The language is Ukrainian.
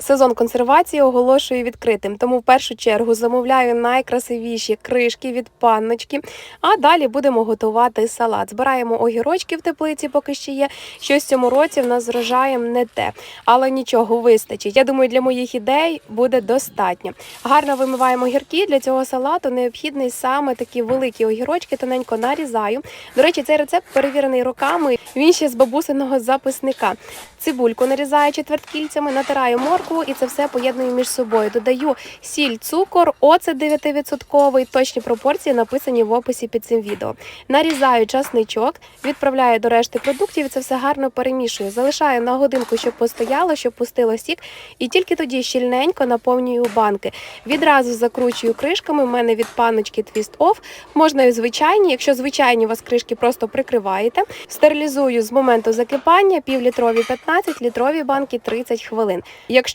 Сезон консервації оголошую відкритим, тому в першу чергу замовляю найкрасивіші кришки від панночки. А далі будемо готувати салат. Збираємо огірочки в теплиці, поки ще є. Щось цьому році в нас з не те, але нічого вистачить. Я думаю, для моїх ідей буде достатньо. Гарно вимиваємо огірки. Для цього салату необхідний саме такі великі огірочки, тоненько нарізаю. До речі, цей рецепт перевірений роками. Він ще з бабусиного записника. Цибульку нарізаю четверткільцями, натираю моркву і це все поєдную між собою. Додаю сіль, цукор, оцет 9%, точні пропорції написані в описі під цим відео. Нарізаю часничок, відправляю до решти продуктів і це все гарно перемішую. Залишаю на годинку, щоб постояло, щоб пустило сік, і тільки тоді щільненько наповнюю банки. Відразу закручую кришками. У мене від паночки Twist Off. Можна і звичайні. Якщо звичайні у вас кришки просто прикриваєте. Стерилізую з моменту закипання півлітрові 15, літрові банки 30 хвилин. Якщо